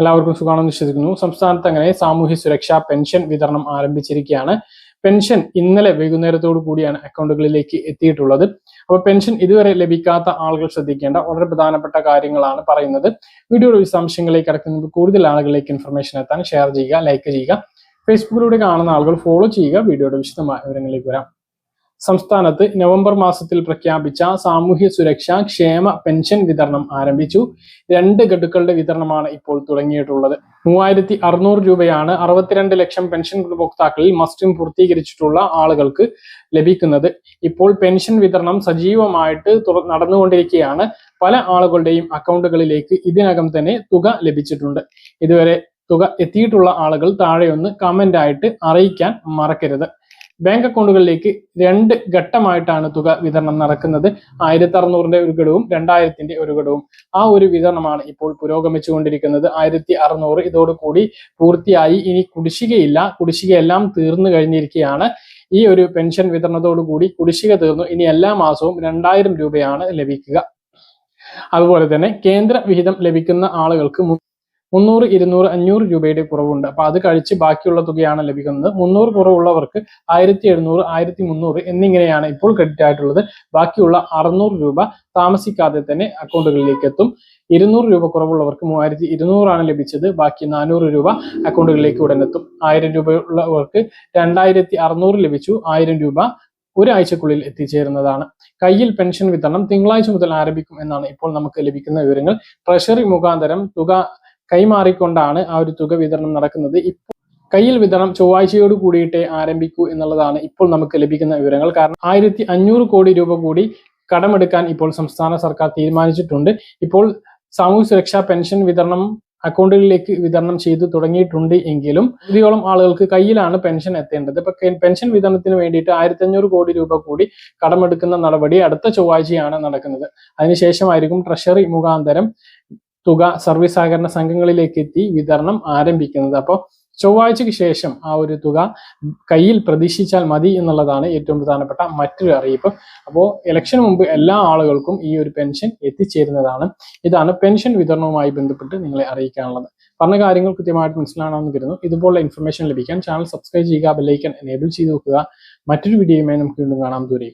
എല്ലാവർക്കും സുഖമാണെന്ന് വിശ്വസിക്കുന്നു. സംസ്ഥാനത്ത് അങ്ങനെ സാമൂഹ്യ സുരക്ഷാ പെൻഷൻ വിതരണം ആരംഭിച്ചിരിക്കുകയാണ്. പെൻഷൻ ഇന്നലെ വൈകുന്നേരത്തോടു കൂടിയാണ് അക്കൗണ്ടുകളിലേക്ക് എത്തിയിട്ടുള്ളത്. അപ്പോൾ പെൻഷൻ ഇതുവരെ ലഭിക്കാത്ത ആളുകൾ ശ്രദ്ധിക്കേണ്ട വളരെ പ്രധാനപ്പെട്ട കാര്യങ്ങളാണ് പറയുന്നത്. വീഡിയോയുടെ വിശദാംശങ്ങളിലേക്ക് കിടക്കുന്നത് കൂടുതൽ ആളുകളിലേക്ക് ഇൻഫർമേഷൻ എത്താൻ ഷെയർ ചെയ്യുക ലൈക്ക് ചെയ്യുക. ഫേസ്ബുക്കിലൂടെ കാണുന്ന ആളുകൾ ഫോളോ ചെയ്യുക. വീഡിയോയുടെ വിശദമായ വിവരങ്ങളിലേക്ക് വരാം. സംസ്ഥാനത്ത് നവംബർ മാസത്തിൽ പ്രഖ്യാപിച്ച സാമൂഹ്യ സുരക്ഷാ ക്ഷേമ പെൻഷൻ വിതരണം ആരംഭിച്ചു. രണ്ട് ഗഡുക്കളുടെ വിതരണമാണ് ഇപ്പോൾ തുടങ്ങിയിട്ടുള്ളത്. മൂവായിരത്തി അറുന്നൂറ് രൂപയാണ് അറുപത്തിരണ്ട് ലക്ഷം പെൻഷൻ ഗുണഭോക്താക്കളിൽ മസ്റ്റും പൂർത്തീകരിച്ചിട്ടുള്ള ആളുകൾക്ക് ലഭിക്കുന്നത്. ഇപ്പോൾ പെൻഷൻ വിതരണം സജീവമായിട്ട് നടന്നുകൊണ്ടിരിക്കുകയാണ്. പല ആളുകളുടെയും അക്കൗണ്ടുകളിലേക്ക് ഇതിനകം തന്നെ തുക ലഭിച്ചിട്ടുണ്ട്. ഇതുവരെ തുക എത്തിയിട്ടുള്ള ആളുകൾ താഴെ ഒന്ന് കമന്റ് ആയിട്ട് അറിയിക്കാൻ മറക്കരുത്. ബാങ്ക് അക്കൗണ്ടുകളിലേക്ക് രണ്ട് ഘട്ടമായിട്ടാണ് തുക വിതരണം നടക്കുന്നത്. ആയിരത്തി അറുന്നൂറിന്റെ ഒരു ഘടവും രണ്ടായിരത്തിന്റെ ഒരു ഘടവും ആ ഒരു വിതരണമാണ് ഇപ്പോൾ പുരോഗമിച്ചുകൊണ്ടിരിക്കുന്നത്. ആയിരത്തി അറുന്നൂറ് ഇതോടുകൂടി പൂർത്തിയായി. ഇനി കുടിശ്ശികയില്ല. കുടിശ്ശികയെല്ലാം തീർന്നു കഴിഞ്ഞിരിക്കുകയാണ്. ഈ ഒരു പെൻഷൻ വിതരണത്തോടുകൂടി കുടിശ്ശിക തീർന്നു. ഇനി എല്ലാ മാസവും രണ്ടായിരം രൂപയാണ് ലഭിക്കുക. അതുപോലെ തന്നെ കേന്ദ്ര വിഹിതം ലഭിക്കുന്ന ആളുകൾക്ക് മുന്നൂറ് ഇരുന്നൂറ് അഞ്ഞൂറ് രൂപയുടെ കുറവുണ്ട്. അപ്പൊ അത് കഴിച്ച് ബാക്കിയുള്ള തുകയാണ് ലഭിക്കുന്നത്. മുന്നൂറ് കുറവുള്ളവർക്ക് ആയിരത്തി എഴുന്നൂറ് ആയിരത്തി മുന്നൂറ് എന്നിങ്ങനെയാണ് ഇപ്പോൾ ക്രെഡിറ്റ് ആയിട്ടുള്ളത്. ബാക്കിയുള്ള അറുന്നൂറ് രൂപ താമസിക്കാതെ തന്നെ അക്കൗണ്ടുകളിലേക്ക് എത്തും. ഇരുന്നൂറ് രൂപ കുറവുള്ളവർക്ക് മൂവായിരത്തി ഇരുന്നൂറാണ് ലഭിച്ചത്. ബാക്കി നാനൂറ് രൂപ അക്കൗണ്ടുകളിലേക്ക് ഉടൻ എത്തും. ആയിരം രൂപ ഉള്ളവർക്ക് രണ്ടായിരത്തി അറുന്നൂറ് ലഭിച്ചു. ആയിരം രൂപ ഒരാഴ്ചക്കുള്ളിൽ എത്തിച്ചേരുന്നതാണ്. കയ്യിൽ പെൻഷൻ വിതരണം തിങ്കളാഴ്ച മുതൽ ആരംഭിക്കും എന്നാണ് ഇപ്പോൾ നമുക്ക് ലഭിക്കുന്ന വിവരങ്ങൾ. ട്രഷറി മുഖാന്തരം തുക കൈമാറിക്കൊണ്ടാണ് ആ ഒരു തുക വിതരണം നടക്കുന്നത്. ഇപ്പോൾ കയ്യിൽ വിതരണം ചൊവ്വാഴ്ചയോട് കൂടിയിട്ടേ ആരംഭിക്കൂ എന്നുള്ളതാണ് ഇപ്പോൾ നമുക്ക് ലഭിക്കുന്ന വിവരങ്ങൾ. കാരണം ആയിരത്തി അഞ്ഞൂറ് കോടി രൂപ കൂടി കടമെടുക്കാൻ ഇപ്പോൾ സംസ്ഥാന സർക്കാർ തീരുമാനിച്ചിട്ടുണ്ട്. ഇപ്പോൾ സാമൂഹ്യ സുരക്ഷാ പെൻഷൻ വിതരണം അക്കൗണ്ടുകളിലേക്ക് വിതരണം ചെയ്തു തുടങ്ങിയിട്ടുണ്ട് എങ്കിലും ഇതിയോളം ആളുകൾക്ക് കയ്യിലാണ് പെൻഷൻ എത്തേണ്ടത്. ഇപ്പൊ പെൻഷൻ വിതരണത്തിന് വേണ്ടിയിട്ട് ആയിരത്തി അഞ്ഞൂറ് കോടി രൂപ കൂടി കടമെടുക്കുന്ന നടപടി അടുത്ത ചൊവ്വാഴ്ചയാണ് നടക്കുന്നത്. അതിനുശേഷമായിരിക്കും ട്രഷറി മുഖാന്തരം തുക സർവീസ് സഹകരണ സംഘങ്ങളിലേക്ക് എത്തി വിതരണം ആരംഭിക്കുന്നത്. അപ്പോൾ ചൊവ്വാഴ്ചയ്ക്ക് ശേഷം ആ ഒരു തുക കയ്യിൽ പ്രതീക്ഷിച്ചാൽ മതി എന്നുള്ളതാണ് ഏറ്റവും പ്രധാനപ്പെട്ട മറ്റൊരു അറിയിപ്പ്. അപ്പോൾ ഇലക്ഷന് മുമ്പ് എല്ലാ ആളുകൾക്കും ഈ ഒരു പെൻഷൻ എത്തിച്ചേരുന്നതാണ്. ഇതാണ് പെൻഷൻ വിതരണവുമായി ബന്ധപ്പെട്ട് നിങ്ങളെ അറിയിക്കാനുള്ളത്. പറഞ്ഞ കാര്യങ്ങൾ കൃത്യമായിട്ട് മനസ്സിലാണെന്ന് കരുതുന്നു. ഇതുപോലുള്ള ഇൻഫർമേഷൻ ലഭിക്കാൻ ചാനൽ സബ്സ്ക്രൈബ് ചെയ്യുക ബെല്ലൈക്കൻ എനേബിൾ ചെയ്ത് നോക്കുക മറ്റൊരു വീഡിയോയുമായി നമുക്ക് വീണ്ടും കാണാം. ദൂരെ